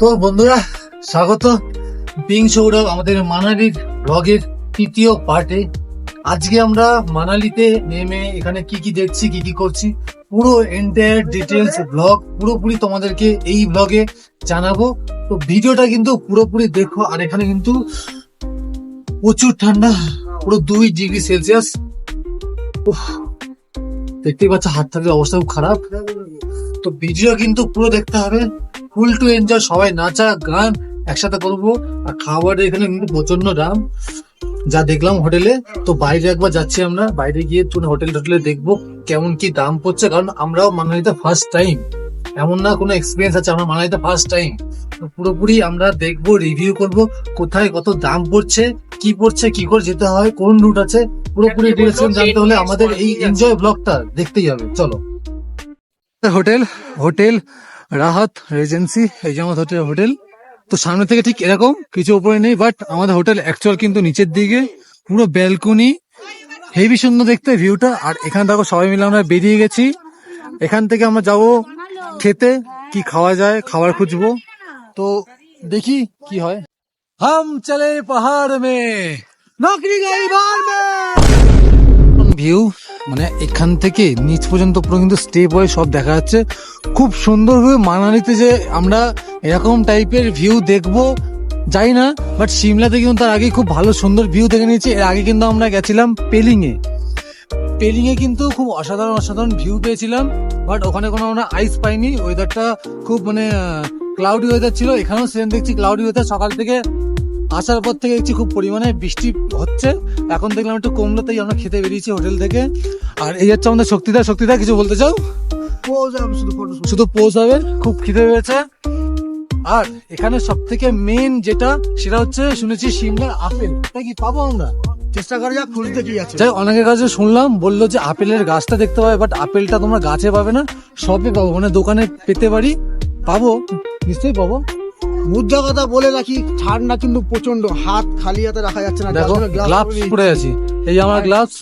তো বন্ধুরা, স্বাগত। পিং সৌরভ আমাদের মানালির ব্লগের তৃতীয় পার্টে। আজকে আমরা মানালিতে নেমে এখানে কি কি দেখছি, কি কি করছি, পুরো এন্টায়ার ডিটেলস ব্লগ পুরোপুরি তোমাদেরকে এই ব্লগে জানাব। তো ভিডিওটা কিন্তু পুরোপুরি দেখো, আর এখানে কিন্তু প্রচুর ঠান্ডা, পুরো দুই ডিগ্রি সেলসিয়াস। দেখতেই পাচ্ছ হাত থাকলে অবস্থা খুব খারাপ। তো ভিডিও কিন্তু পুরো দেখতে হবে। ফুল টু এনজয় সবাই নাচা গান একসাথে করব। আর খাবারের এখানে কিন্তু প্রচণ্ড দাম যা দেখলাম হোটেলে তো বাইরে একবার যাচ্ছি আমরা। বাইরে গিয়ে তুমি হোটেল টোটেলে দেখব কেমন কি দাম পড়ছে। কারণ আমরাও মানালিতে ফার্স্ট টাইম এমন না কোনো এক্সপিরিয়েন্স আছে আমরা মানালিতে ফার্স্ট টাইম তো পুরোপুরি আমরা দেখব রিভিউ করব কোথায় কত দাম পড়ছে কি পড়ছে কি করে যেতে হয় কোন রুট আছে। পুরোপুরি ডিরেকশন জানতে হলে আমাদের এই এনজয় ব্লগটা দেখতেই হবে। চলো। হোটেল হোটেল রাহাত রেজেন্সি, এই যে আমাদের হোটেল হোটেল। তো সামনে থেকে ঠিক এরকম, কিছু উপরে নেই বাট আমাদের হোটেল অ্যাকচুয়াল কিন্তু নিচের দিকে, পুরো ব্যালকনি হেভি সুন্দর দেখতে ভিউটা আর এখানে দেখো সবাই মিলে আমরা বেরিয়ে গেছি। এখান থেকে আমরা যাব খেতে, কি খাওয়া যায়, খাবার খুঁজবো। তো দেখি কি হয়। হাম চলে পাহাড় মে, নকরি গাড়ি মে। ভিউ মানে এখান থেকে নিচ পর্যন্ত পুরো কিন্তু স্টেপ হয়ে সব দেখা যাচ্ছে। খুব সুন্দরভাবে মানালিতে যে আমরা এরকম টাইপের ভিউ দেখব, যাই না বাট সিমলাতে কিন্তু তার আগে খুব ভালো সুন্দর ভিউ দেখে নিয়েছি। এর আগে কিন্তু আমরা গেছিলাম পেলিংয়ে পেলিংয়ে কিন্তু খুব অসাধারণ অসাধারণ ভিউ পেয়েছিলাম বাট ওখানে কোনো আমরা আইস পাইনি। ওয়েদারটা খুব মানে ক্লাউডি ওয়েদার ছিল। এখানেও সেম দেখছি ক্লাউডি ওয়েদার সকাল থেকে আসার পর থেকে দেখছি খুব পরিমাণে বৃষ্টি হচ্ছে। এখন দেখলাম একটু কমলো তাই আমরা খেতে বেরিয়েছি হোটেল থেকে। আর এই হচ্ছে আমাদের শক্তিদা। শক্তিদা কিছু বলতে চাও? শুধু পোজ হবে? খুব খিদে পেয়েছে। আর এখানে সব থেকে মেন যেটা সেটা হচ্ছে শুনেছি সিমলার আপেল। তাই কি পাবো আমরা? চেষ্টা করা যাক খুঁজতে কি আছে। যাই অনেকের কাছে শুনলাম বলল যে আপেলের গাছটা দেখতে পাবে বাট আপেলটা তোমরা গাছে পাবে না সবই পাবো। মানে দোকানে পেতে পারি। পাবো নিশ্চয়ই পাবো। মুদ্রা কথা বলে রাখি ঠান্ডা কিন্তু প্রচণ্ড হাত খালি হাতে রাখা যাচ্ছে না দেখো গ্লাভস পরে পরে আছি। এই আমার গ্লাভস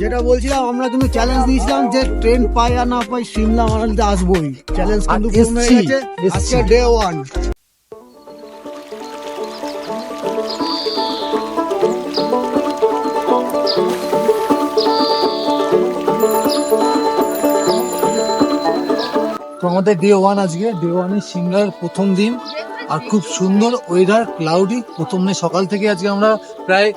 যেটা বলছিলাম আমরা কিন্তু চ্যালেঞ্জ দিয়েছিলাম যে ট্রেন পাই আর না পাই সিমলা মানালিতে আসবোই। চ্যালেঞ্জ কিন্তু পূর্ণ হয়ে গেছে। আজকে ডে ওয়ান তো আমাদের ডে ওয়ান আজকে। ডে ওয়ানে সিমলার প্রথম দিন। আর খুব সুন্দর ওয়েদার ক্লাউডি প্রথম দিন সকাল থেকে আজকে আমরা প্রায়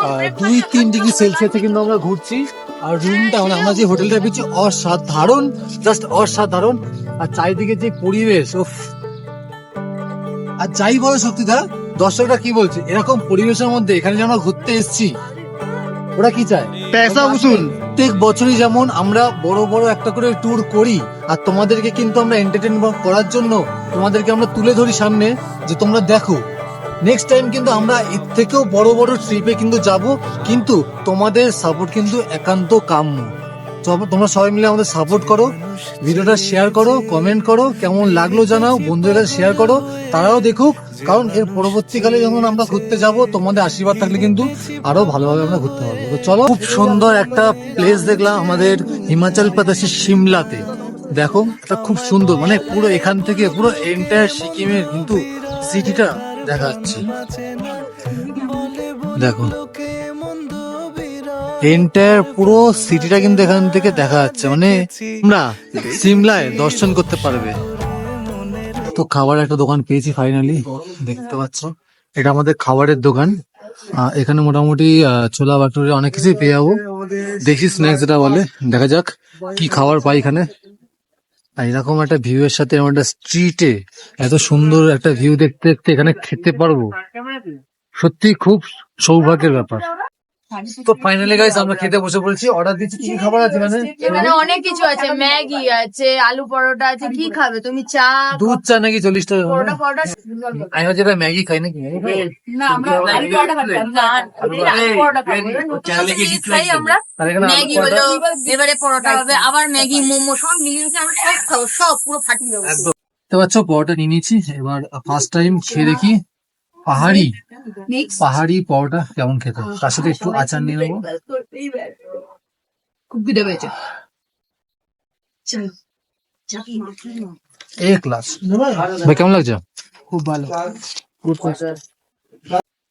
আহ, দুই তিন ডিগ্রি সেলসিয়াসে কিন্তু আমরা ঘুরছি। আর রুমটা মানে আমরা যে হোটেলটা পেয়েছি অসাধারণ জাস্ট অসাধারণ। আর চারিদিকে যে পরিবেশ উফ। আর যাই বলো সত্যিদা দর্শকরা কি বলছে? এরকম পরিবেশের মধ্যে এখানে যে আমরা ঘুরতে এসেছি ওরা কি চায়? পয়সা উসুল। প্রত্যেক বছরই যেমন আমরা বড় বড় একটা করে ট্যুর করি, আর তোমাদেরকে কিন্তু আমরা এন্টারটেন করার জন্য তোমাদেরকে আমরা তুলে ধরি সামনে যে তোমরা দেখো। নেক্সট টাইম কিন্তু আমরা এর থেকেও বড় বড় ট্রিপে কিন্তু যাব, কিন্তু তোমাদের সাপোর্ট কিন্তু একান্ত কাম্য। তোমরা সবাই মিলে আমাদের সাপোর্ট করো, ভিডিওটা শেয়ার করো কমেন্ট করো, কেমন লাগল জানাও, বন্ধুদের শেয়ার করো, তারাও দেখুক, কারণ এর পরবর্তীকালে যখন আমরা ঘুরতে যাব, তোমাদের আশীর্বাদ থাকলে কিন্তু আরও ভালোভাবে আমরা ঘুরতে পারব। তো চলো, খুব সুন্দর একটা প্লেস দেখলাম আমাদের হিমাচল প্রদেশের সিমলাতে। দেখো, এটা খুব সুন্দর মানে পুরো এখান থেকে পুরো এন্টায়ার সিকিমের কিন্তু সিটিটা দেখা যাচ্ছে দেখো এন্টায়ার পুরো সিটিটা কিন্তু এখান থেকে দেখা যাচ্ছে। মানে আমরা সিমলায় দর্শন করতে পারবে। তো খাবার একটা দোকান পেয়েছি ফাইনালি দেখতে পাচ্ছ। এটা আমাদের খাবারের দোকান। এখানে মোটামুটি ছোলা বাটুরে অনেক কিছুই পেয়ে যাব। দেশি স্ন্যাক্স যেটা বলে, দেখা যাক কি খাবার পাই এখানে। এরকম একটা ভিউ এর সাথে একটা স্ট্রিটে এত সুন্দর একটা ভিউ দেখতে দেখতে এখানে খেতে পারব। সত্যি খুব সৌভাগ্যের ব্যাপার। তো ফাইনালি গাইস আমরা খেতে বসে পড়েছি অর্ডার দিচ্ছি কি খাবার আছে এখানে এখানে অনেক কিছু আছে ম্যাগি আছে আলু পরোটা আছে কি খাবে? তুমি চা দুধ চা নাকি চল্লিশ টাকা পরোটা পরোটা আমি হচ্ছে এটা ম্যাগি খাই নাকি? না আমরা আলু পরোটা পরোটা খাই ম্যাগি হলো এবারে পরোটা হবে আবার ম্যাগি মোমো সব মিলিয়ে আমরা সব খাব সব পুরো ফাটিয়ে দেবো। পাচ্ছ পরোটা নিয়ে নিয়েছি এবার ফার্স্ট টাইম খেয়ে দেখি। পাহাড়ি পাহাড়ি পরোটা কেমন খেতে? তার সাথে একটু আচার নিয়ে নেব। খুব খিদে পেয়েছে। এক ক্লাস ভাই কেমন লাগছে? খুব ভালো।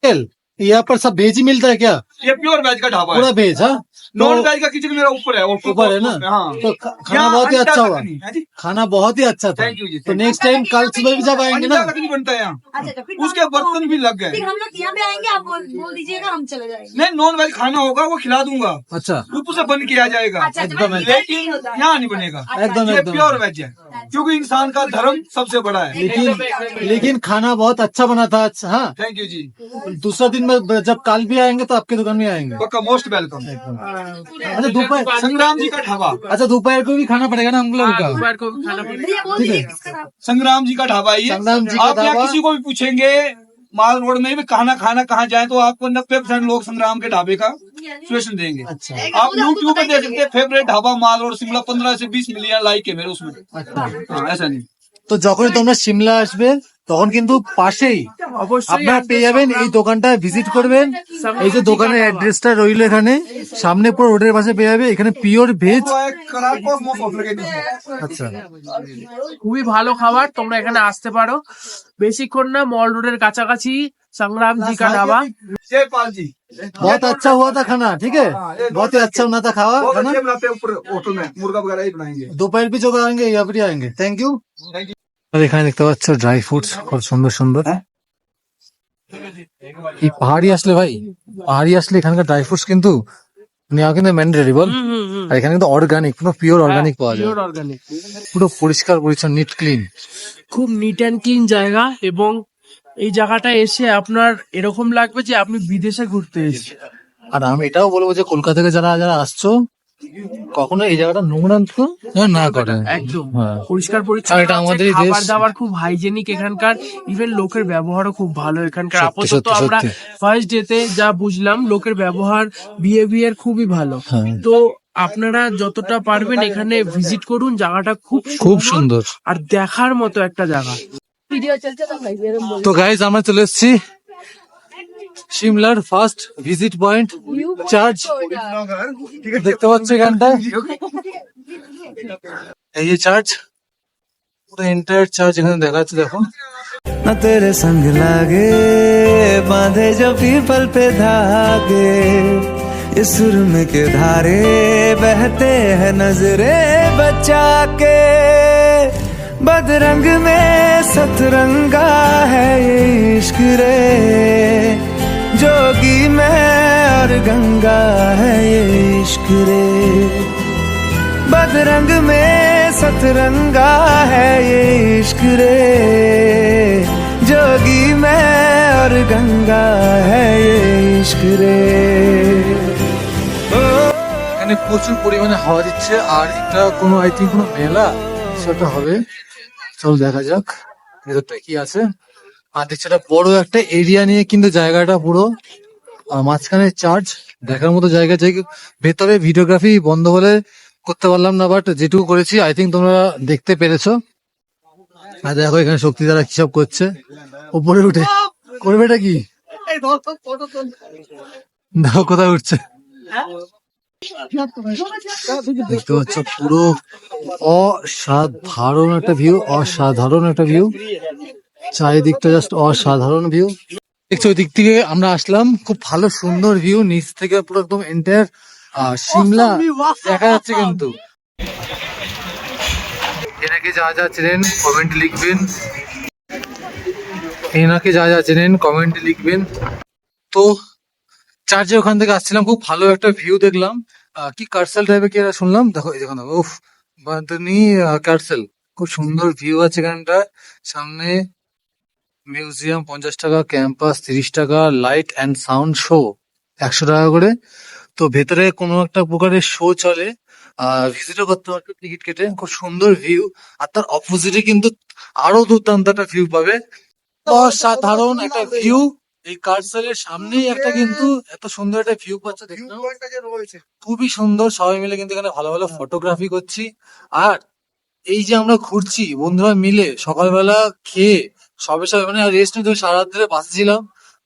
तेल यहाँ पर सब भेज ही मिलता है क्या? ये प्योर वेज का ढाबा पूरा है भेज हाँ? नॉन तो- वेज का किचन मेरा ऊपर है और ऊपर है ना? हाँ। तो खाना बहुत ही अच्छा हुआ। है खाना बहुत ही अच्छा था। Thank you जी, तो thank नेक्स्ट टाइम कल सुबह भी जब आएँगे अंडा ना ककड़ी बनता है यहाँ। अच्छा अच्छा फिर उसके बर्तन भी लग गए। फिर हम लोग यहाँ पे आएँगे आप बोल बोल दीजिएगा हम चले जाएँगे। नहीं नॉन वेज खाना होगा वो खिला दूँगा। अच्छा। ऊपर से बन के आ जाएगा। अच्छा अच्छा एकदम, एकदम। यहाँ नहीं बनेगा। एकदम ये एकदम। प्योर वेज है क्योंकि इंसान का धर्म सबसे बड़ा है। लेकिन लेकिन खाना बहुत अच्छा बना था अच्छा हाँ? थैंक यू जी। दूसरा दिन में जब कल भी आएंगे तो आपके दुकान में आएंगे पक्का मोस्ट वेलकम अच्छा दोपहर संग्राम जी का ढाबा अच्छा दोपहर को भी खाना पड़ेगा ना हम लोगों का भैया बोल दीजिए किसका नाम संग्राम जी का ढाबा है ये संग्राम जी का आप यहाँ ढाबा। किसी को भी पूछेंगे माल रोड में भी खाना खाना कहाँ जाए तो आपको नब्बे परसेंट लोग संग्राम के ढाबे का सजेशन देंगे अच्छा आप यूट्यूब पे देख सकते हैं favourite dhaba mall road Shimla पंद्रह से बीस मिलियन लाइक है मेरे उसमें अच्छा हाँ ऐसा नहीं তো যখনই তোমরা সিমলা আসবে তখন কিন্তু পাশেই আপনারা পেয়ে যাবেন এই দোকানটা ভিজিট করবেন এই যে দোকানের অ্যাড্রেসটা রইল এখানে সামনে পুরো রোডের পাশে পেয়ে যাবে এখানে পিওর ভেজ तो एक करार कॉस्मोस होटल के नीचे আচ্ছা খুবই ভালো খাবার তোমরা এখানে আসতে পারো বেশিক্ষণ না মল রোডের কাছাকাছি সংগ্রাম জি কা ढाबा जयपाल जी बहुत अच्छा हुआ था खाना ठीक है बहुत ही अच्छा बना था खावा बहुत खाना अच्छे बनाते हैं ऊपर होटल में मुर्गा वगैरह ही बनाएंगे दोपहर भी जो आएंगे या फिर आएंगे थैंक यू You. এখানে দেখতে পাচ্ছ ড্রাই ফ্রুটস খুব সুন্দর সুন্দর। এই পাহাড়ি আসলে ভাই পাহাড়ি আসলে এখানকার ড্রাই ফ্রুটস কিন্তু নেওয়া কিন্তু ম্যান্ডেটারি বল। আর এখানে কিন্তু অর্গানিক পুরো পিওর অর্গানিক পাওয়া যায়। অর্গানিক পুরো পরিষ্কার পরিচ্ছন্ন নিট ক্লিন খুব নিট অ্যান্ড ক্লিন জায়গা এবং এই জায়গাটা এসে আপনার এরকম লাগবে যে আপনি বিদেশে ঘুরতে এসেছেন আর আমি এটাও বলব যে কলকাতা থেকে যারা যারা আসছো কখনো এই জায়গাটা নোংরা তো? না করে। একদম। হ্যাঁ। পরিষ্কার পরিচ্ছন্ন। এটা আমাদেরই দেশ। খাবার দাবার খুব হাইজেনিক এখানকার। ইভেন লোকের ব্যবহারও খুব ভালো এখানকার। আপাতত আমরা। ফার্স্ট ডেতে যা বুঝলাম লোকের ব্যবহার বিহেভিয়ার খুবই ভালো। হ্যাঁ। তো আপনারা যতটা পারবেন এখানে ভিজিট করুন। জায়গাটা খুব খুব সুন্দর। আর দেখার মতো একটা জায়গা। ভিডিও চলছে তো ভাই তো গাইজ আমরা চলে এসেছি। সিমলার ফার্স্ট ভিজিট পয়েন্ট চার্চ দেখতে পাচ্ছ এখানটায় এই যে চার্চ পুরো এন্টায়ার চার্চ এখানে দেখা যাচ্ছে দেখো न तेरे संग लागे बांधे जो पीपल पे धागे इस सुरम के धारे बहते हैं नजरे बचा के बदरंग में सतरंगा है ये इश्क रे जोगी में और गंगा है ये इश्क रे बदरंग में सतरंगा है ये इश्क रे जोगी में और गंगा है ये इश्क रे ओ এখানে প্রচুর পরিমাণে হাওয়া দিচ্ছে আর এটা কোনো আই থিঙ্ক কোনো মেলা সেটা হবে চল দেখা যাক ভেতরটা কি আছে আর দেখছি একটা বড় একটা এরিয়া নিয়ে কিন্তু জায়গাটা পুরো মাঝখানে চার্চ দেখার মতো জায়গা যে ভেতরে ভিডিওগ্রাফি বন্ধ হলে করতে পারলাম না বাট যেটুকু করেছি আই থিঙ্ক তোমরা দেখতে পেরেছ। আর দেখো এখানে শক্তি দ্বারা কি সব করছে। উপরে উঠে, করবে এটা কি? দেখো কোথায় উঠছে। দেখতে পাচ্ছ, পুরো অসাধারণ একটা ভিউ অসাধারণ একটা ভিউ চারিদিকটা জাস্ট অসাধারণ ভিউ দেখছ ওই দিক থেকে আমরা আসলাম খুব ভালো সুন্দর ভিউ নিচ থেকে পুরো একদম এন্টায়ার সিমলা দেখা যাচ্ছে কিন্তু। এনাকে যা যা চেনেন কমেন্ট লিখবেন। এনাকে যা যা চেনেন কমেন্টে লিখবেন। তো চার্জে ওখান থেকে আসছিলাম খুব ভালো একটা ভিউ দেখলাম। কি কার্সেল টাইপের কি একটা শুনলাম? দেখো এই দেখো উফ বান্তনি কার্সেল। খুব সুন্দর ভিউ আছে এখানটা সামনে মিউজিয়াম পঞ্চাশ টাকা ক্যাম্পাস তিরিশ টাকা লাইট অ্যান্ড সাউন্ড শো একশো টাকা করে। তো ভেতরে কোনো একটা প্রকারের শো চলে ভিজিটও করতে পারবে টিকিট কেটে খুব সুন্দর ভিউ। আর তার অপোজিটে কিন্তু আরও দুর্দান্ত একটা ভিউ পাবে। অসাধারণ একটা ভিউ এই কার্সেলের সামনেই একটা কিন্তু এত সুন্দর একটা ভিউ পাচ্ছে খুবই সুন্দর সবাই মিলে কিন্তু এখানে ভালো ভালো ফটোগ্রাফি করছি। আর এই যে আমরা ঘুরছি বন্ধুরা মিলে সকালবেলা খেয়ে সবে সবে মানে রেস্ট নিতে সারা রাত ধরে বাসে ছিলাম।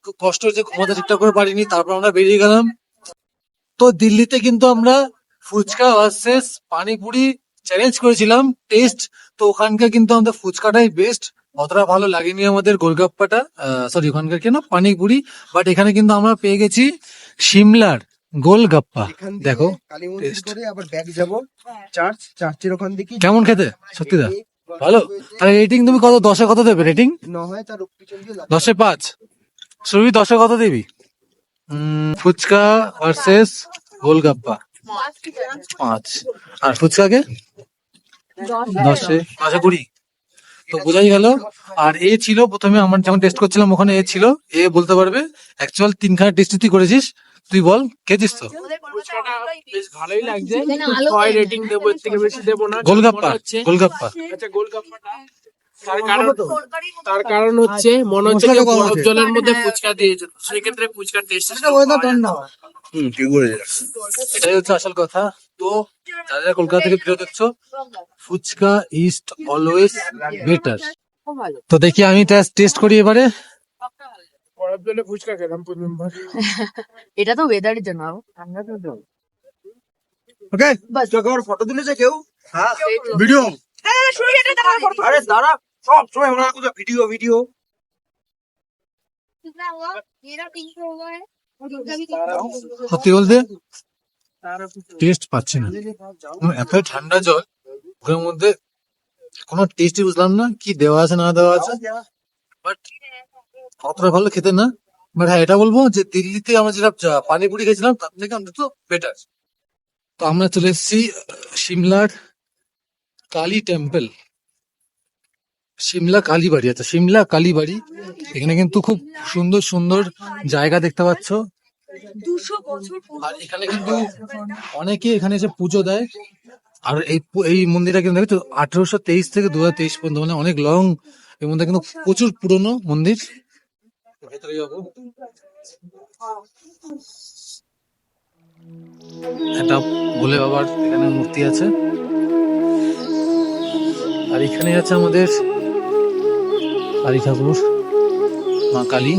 খুব কষ্ট হচ্ছে ঘুমাতে ঠিকঠাক করে পারিনি তারপর আমরা বেরিয়ে গেলাম। তো দিল্লিতে কিন্তু আমরা ফুচকা ভার্সেস পানিপুরি চ্যালেঞ্জ করেছিলাম টেস্ট তো ওখানকার কিন্তু আমাদের ফুচকাটাই বেস্ট অতটা ভালো লাগেনি আমাদের গোলগাপ্পাটা সরি ওখানকার কেন পানিপুরি। বাট এখানে কিন্তু আমরা পেয়ে গেছি সিমলার গোলগাপ্পা। দেখো আবার ব্যাগ যাব। চার্চ চার্চের ওখান থেকে কেমন খেতে? সত্যি দা ভালো? তাহলে রেটিং তুমি কত দশে কত দেবে রেটিং। দশে পাঁচ। সুরভি দশে কত দিবি? ফুচকা ভার্সেস গোলগাপ্পা। পাঁচ। আর ফুচকাকে? দশে দশে কুড়ি। তো বোঝাই গেল। আর এ ছিল প্রথমে আমার যখন টেস্ট করছিলাম ওখানে এ ছিল। এ বলতে পারবে অ্যাকচুয়াল তিনখানা টেস্ট তুই করেছিস। তুই বল খেয়েছিস তো? ফুচকাটা বেশ ভালোই লাগছে। ছয় রেটিং দেবো এর থেকে বেশি দেবো না গোলগাপ্পা হচ্ছে। গোলগাপ্পা। আচ্ছা গোলগাপ্পাটা। তার কারণ হচ্ছে মনে হচ্ছে বরফ জলের মধ্যে ফুচকা দিয়েছে সেক্ষেত্রে ফুচকার টেস্ট এটাই হচ্ছে আসল কথা। তো যারা কলকাতা থেকে ফিরে দেখছ ফুচকা ইস্ট অলওয়েজ বেটার। তো দেখি আমি টেস্ট করি এবারে। খারাপ ফুচকা খেলাম এটা তো ওয়েদারের জন্য। ওকে আমার ফটো তুলেছে কেউ? হ্যাঁ। ভিডিও আরে দাঁড়া সব সময় ভিডিও ভিডিও সত্যি বলতে টেস্ট পাচ্ছি না। এত ঠান্ডা জল ওখানের মধ্যে কোনো টেস্টই বুঝলাম না কি দেওয়া আছে না দেওয়া আছে। বাট অতটা ভালো খেতে না? বাট হ্যাঁ এটা বলব যে দিল্লিতে আমরা যেটা পানিপুরি খেয়েছিলাম তার থেকে অন্তত বেটার তো আমরা চলে এসেছি সিমলার কালী টেম্পল সিমলা কালীবাড়ি আচ্ছা সিমলা কালীবাড়ি। এখানে কিন্তু খুব সুন্দর সুন্দর জায়গা দেখতে পাচ্ছ। আর এখানে কিন্তু অনেকে এখানে এসে পুজো দেয়। আর এই এই মন্দিরটা কিন্তু দেখছ আঠারোশো তেইশ থেকে দু হাজার তেইশ পর্যন্ত মানে অনেক লং এর মধ্যে কিন্তু প্রচুর পুরনো মন্দির। ভেতরে যাব একটা ভোলে বাবার এখানে মূর্তি আছে। আর এখানে আছে আমাদের কালী ঠাকুর, মা কালী।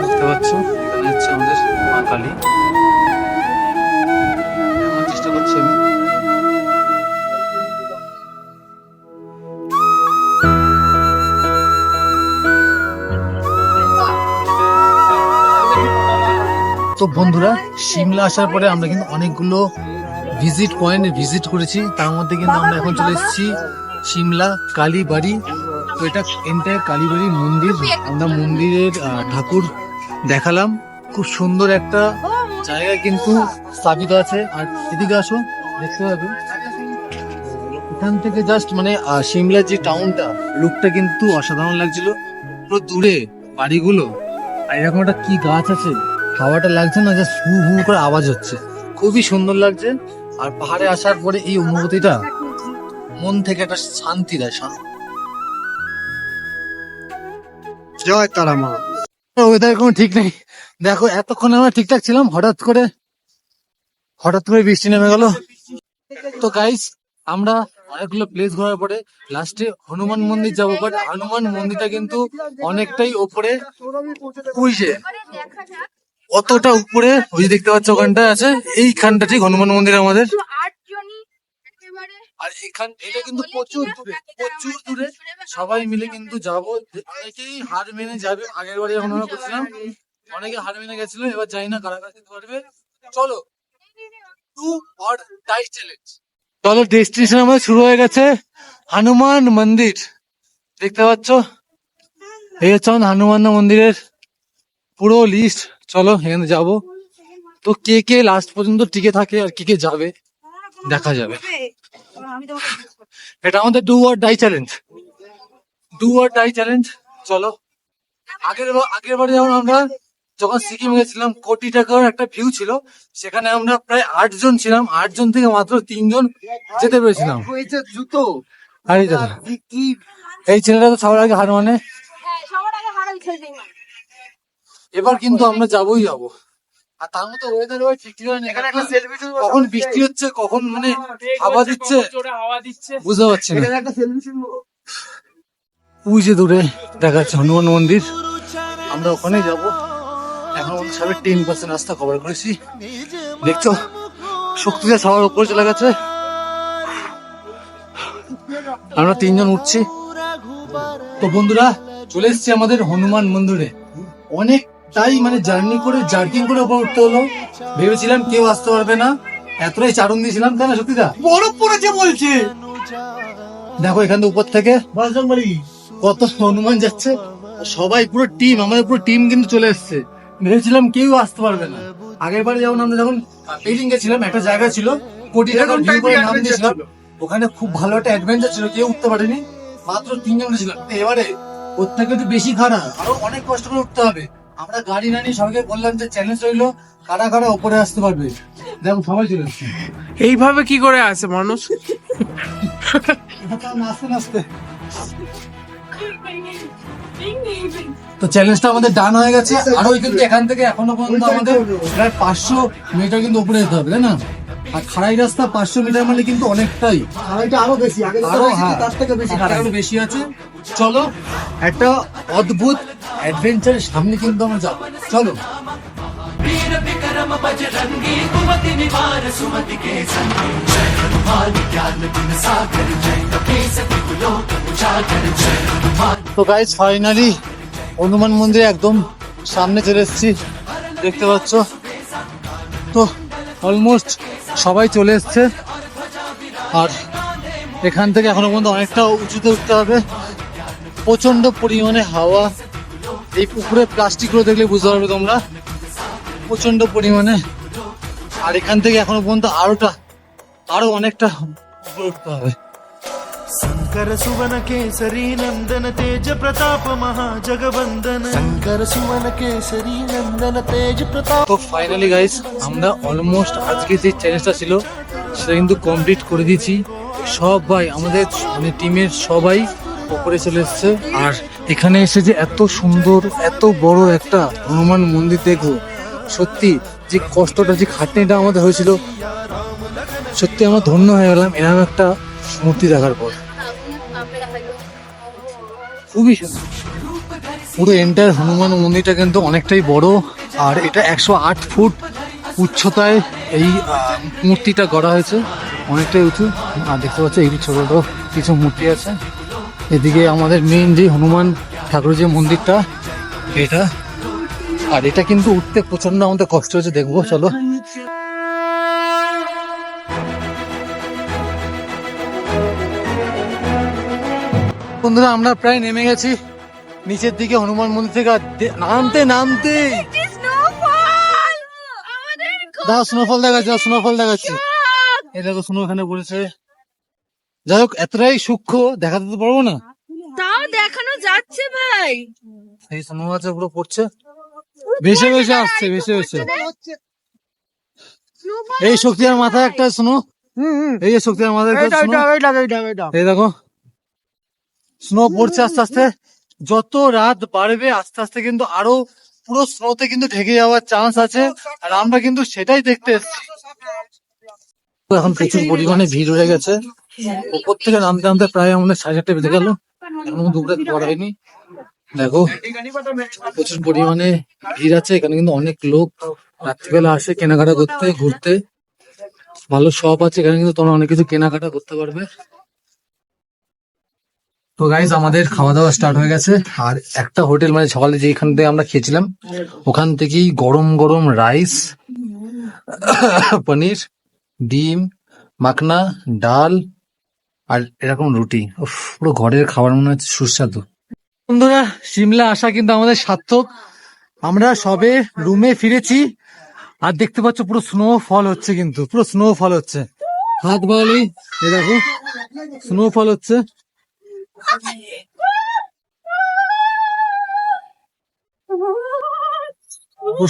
দেখতে পাচ্ছ, এখানে হচ্ছে আমাদের মা কালী। তো বন্ধুরা, সিমলা আসার পরে আমরা কিন্তু অনেকগুলো ভিজিট পয়েন্ট ভিজিট করেছি। তার মধ্যে কিন্তু আমরা এখন চলে এসেছি সিমলা কালীবাড়ি। তো এটা এন্টায়ার কালীবাড়ির মন্দির। আমরা মন্দিরের ঠাকুর দেখালাম। খুব সুন্দর একটা জায়গা কিন্তু স্থাপিত আছে। আর এদিকে আসো, দেখতে পাবে। এখান থেকে জাস্ট মানে সিমলার যে টাউনটা লুকটা কিন্তু অসাধারণ লাগছিল। পুরো দূরে বাড়িগুলো। আর এরকম একটা কি গাছ আছে। হাওয়াটা লাগছে না জাস্ট হু হু করে আওয়াজ হচ্ছে। খুবই সুন্দর লাগছে। আর পাহাড়ে আসার পরে এই অনুভূতিটা মন থেকে একটা শান্তি দেয় জয় তারা মা। ওয়েদার কোনো ঠিক নেই। দেখো এতক্ষণ আমরা ঠিকঠাক ছিলাম হঠাৎ করে হঠাৎ করে বৃষ্টি নেমে গেল। তো গাইস আমরা অনেকগুলো প্লেস ঘোরার পরে লাস্টে হনুমান মন্দির যাব বাট হনুমান মন্দিরটা কিন্তু অনেকটাই ওপরে বুঝছে অতটা উপরে ওই যে দেখতে পাচ্ছ ওখানটা আছে এইখানটা ঠিক হনুমান মন্দির আমাদের। আর এখান এটা কিন্তু প্রচুর দূরে প্রচুর দূরে। সবাই মিলে কিন্তু যাব। অনেকেই হার মেনে যাবে আগের বারে যখন আমরা করছিলাম অনেকে হার মেনে গেছিল এবার যাই না কারা কারা পারবে। চলো টু অর ডাই চ্যালেঞ্জ চলো ডেস্টিনেশন আমাদের শুরু হয়ে গেছে হনুমান মন্দির। দেখতে পাচ্ছ? এই হচ্ছে হনুমান মন্দিরের পুরো লিস্ট চলো এখানে যাব। তো কে কে লাস্ট পর্যন্ত টিকে থাকে আর কে কে যাবে দেখা যাবে। এটা আমাদের do or die challenge do or die challenge চলো। আগের আগের বারে যেমন আমরা যখন সিকিম গেছিলাম কোটি টাকার একটা ভিউ ছিল সেখানে আমরা প্রায় আট জন ছিলাম আট জন থেকে মাত্র তিনজন যেতে পেরেছিলাম। জুতো। এই ছেলেটা তো সবার আগে হার মানে হ্যাঁ সবার আগে হারাই খেলতে এবার কিন্তু আমরা যাবোই যাব। আর তার মতো ওয়েদার ওই ঠিক ঠিক হয়নি। এখানে একটা সেলফি কখন বৃষ্টি হচ্ছে। কখন মানে হাওয়া দিচ্ছে জোরে হাওয়া দিচ্ছে। বুঝতে পারছি না। এখানে একটা সেলফি তুলবো ওই যে দূরে দেখা যাচ্ছে হনুমান মন্দির। আমরা ওখানে যাব। এখন সবাই টেন পার্সেন্ট রাস্তা কভার করেছি। দেখছ? শক্তিটা সবার উপরে চলে গেছে। আমরা তিনজন উঠছি। তো বন্ধুরা চলে এসেছি আমাদের হনুমান মন্দিরে। অনেকটাই মানে জার্নি করে জার্কিং করে উপর উঠতে হলো। ভেবেছিলাম কেউ আসতে পারবে না। এতটাই চারণ দিয়েছিলাম তাই না সত্যিটা? বরফ পড়েছে বলছে। দেখো এখান থেকে উপর থেকে। কত হনুমান যাচ্ছে। সবাই পুরো টিম আমাদের পুরো টিম কিন্তু চলে এসছে। ভেবেছিলাম কেউ আসতে পারবে না। আগের বারে যেমন আমরা যখন পেলিং গেছিলাম একটা জায়গা ছিল কোটি টাকার ভিউ করে নাম দিয়েছিলাম। ওখানে খুব ভালো একটা অ্যাডভেঞ্চার ছিল কেউ উঠতে পারেনি। মাত্র তিনজন ছিলাম। এবারে ওর থেকে একটু বেশি খারাপ। আরও অনেক কষ্ট করে উঠতে হবে। আমরা গাড়ি না নিয়ে সবাইকে বললাম যে চ্যালেঞ্জ রইল কারা কারা উপরে আসতে পারবে। দেখো সবাই চলে আসছে। এইভাবে কি করে আসে মানুষ? নাচতে নাচতে। তো চ্যালেঞ্জটা আমাদের ডান হয়ে গেছে। আরও কিন্তু এখান থেকে এখনও পর্যন্ত আমাদের প্রায় পাঁচশো মিটার কিন্তু উপরে যেতে হবে তাই না? আর খাড়াই রাস্তা পাঁচশো মিটার মানে কিন্তু অনেকটাই। আড়াইটা আরও বেশি আগে আরও হ্যাঁ তার থেকে বেশি তার বেশি আছে। চলো একটা অদ্ভুত অ্যাডভেঞ্চারের সামনে কিন্তু আমরা যাব। চলো। তো গাইজ ফাইনালি হনুমান মন্দিরে একদম সামনে চলে এসেছি। দেখতে পাচ্ছ? তো অলমোস্ট সবাই চলে এসছে। আর এখান থেকে এখনও পর্যন্ত অনেকটা উঁচুতে উঠতে হবে। প্রচণ্ড পরিমাণে হাওয়া। এই পুকুরে প্লাস্টিকগুলো দেখলে বুঝতে পারবে তোমরা। প্রচণ্ড পরিমাণে। আর এখান থেকে এখনও পর্যন্ত আরোটা আরও অনেকটা উপরে উঠতে হবে। ಶಂಕರ ಸುವನ ಕೇಸರಿ ನಂದನ ತೇಜ ಪ್ರತಾಪ ಮಹಾ ಜಗವಂದನ. ಶಂಕರ ಸುವನ ಕೇಸರಿ ನಂದನ তেজ প্রতাপ তো ফাইনালি গাইস আমরা অলমোস্ট আজকে যে চ্যালেঞ্জটা ছিল সেটা কিন্তু কমপ্লিট করে দিয়েছি। সবাই আমাদের মানে টিমের সবাই উপরে চলে এসছে। আর এখানে এসে যে এত সুন্দর এত বড় একটা হনুমান মন্দির দেখো সত্যি যে কষ্টটা যে খাটনিটা আমাদের হয়েছিল সত্যি আমার ধন্য হয়ে গেলাম এরকম একটা মূর্তি দেখার পর। খুবই সুন্দর। পুরো এন্টার হনুমান মন্দিরটা কিন্তু অনেকটাই বড়, আর এটা একশো আট ফুট উচ্চতায় এই মূর্তিটা গড়া হয়েছে, অনেকটাই উঁচু। আর দেখতে পাচ্ছ, এই ছোট ছোট কিছু মূর্তি আছে। এদিকে আমাদের মেইন যে হনুমান ঠাকুরের যে মন্দিরটা, এটা। আর এটা কিন্তু উঠতে প্রচণ্ড আমাদের কষ্ট হয়েছে, দেখব, চলো। বন্ধুরা আমরা প্রায় নেমে গেছি নিচের দিকে হনুমান মন্দির থেকে। নামতে নামতে। দাও স্নোফল দেখাচ্ছি দাও স্নোফল দেখাচ্ছি। এই দেখো স্নো এখানে পড়েছে। যাই হোক এতটাই সূক্ষ্ম দেখাতে তো পারব না। তাও দেখানো যাচ্ছে ভাই। এই স্নো আছে পুরো পড়ছে। ভেসে ভেসে আসছে ভেসে ভেসে। এই শক্তির মাথায় একটা স্নো এই যে শক্তির মাথায় একটা স্নো এই দেখো। স্নো পড়ছে আস্তে আস্তে। যত রাত বাড়বে, আস্তে আস্তে কিন্তু আরও পুরো স্নোতে কিন্তু ঢেকে যাওয়ার চান্স আছে। আর আমরা কিন্তু সেটাই দেখতে এখন প্রচুর পরিমাণে ভিড় হয়ে গেছে। উপর থেকে নামতে নামতে প্রায় আমাদের সাড়ে চারটে বেজে গেল। এখনও দুপুরে পড়া হয়নি। দেখো, প্রচুর পরিমাণে ভিড় আছে। এখানে কিন্তু অনেক লোক রাত্রিবেলা আসে কেনাকাটা করতে, ঘুরতে। ভালো শপ আছে। এখানে কিন্তু তোমরা অনেক কিছু কেনাকাটা করতে পারবে। তো গাইজ আমাদের খাওয়া দাওয়া স্টার্ট হয়ে গেছে। আর একটা হোটেল মানে সকালে যেখান থেকে আমরা খেয়েছিলাম, ওখান থেকেই গরম গরম রাইস পনির, ডিম, মাখনা, ডাল, আর এরকম রুটি। পুরো ঘরের খাবার মনে হচ্ছে সুস্বাদু। বন্ধুরা, সিমলা আসা কিন্তু আমাদের সার্থক। আমরা সবে রুমে ফিরেছি, আর দেখতে পাচ্ছ পুরো স্নো ফল হচ্ছে কিন্তু, পুরো স্নো ফল হচ্ছে। হাত বাড়ালেই এ দেখো স্নো ফল হচ্ছে।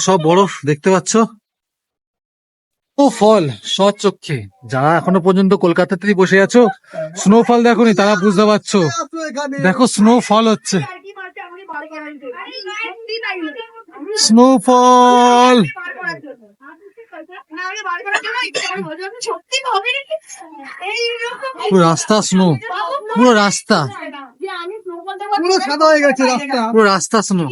সব বরফ দেখতে পাচ্ছ? ও ফল চক্ষে। যারা এখনও পর্যন্ত কলকাতাতেই বসে আছো স্নোফল দেখোনি তারা বুঝতে পারছ। দেখো স্নো ফল হচ্ছে স্নোফল রাস্তা স্নো পুরো রাস্তা। পুরো সাদা হয়ে গেছে রাস্তা। পুরো রাস্তা স্নো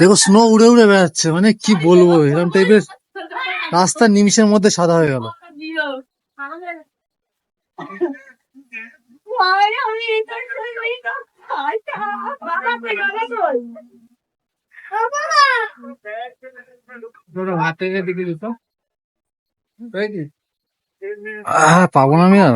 দেখো স্নো উড়ে উড়ে বেড়াচ্ছে মানে কি বলব এরকম টাইপের রাস্তা নিমিষের মধ্যে সাদা হয়ে গেল। আহ পাবো না আমি আর।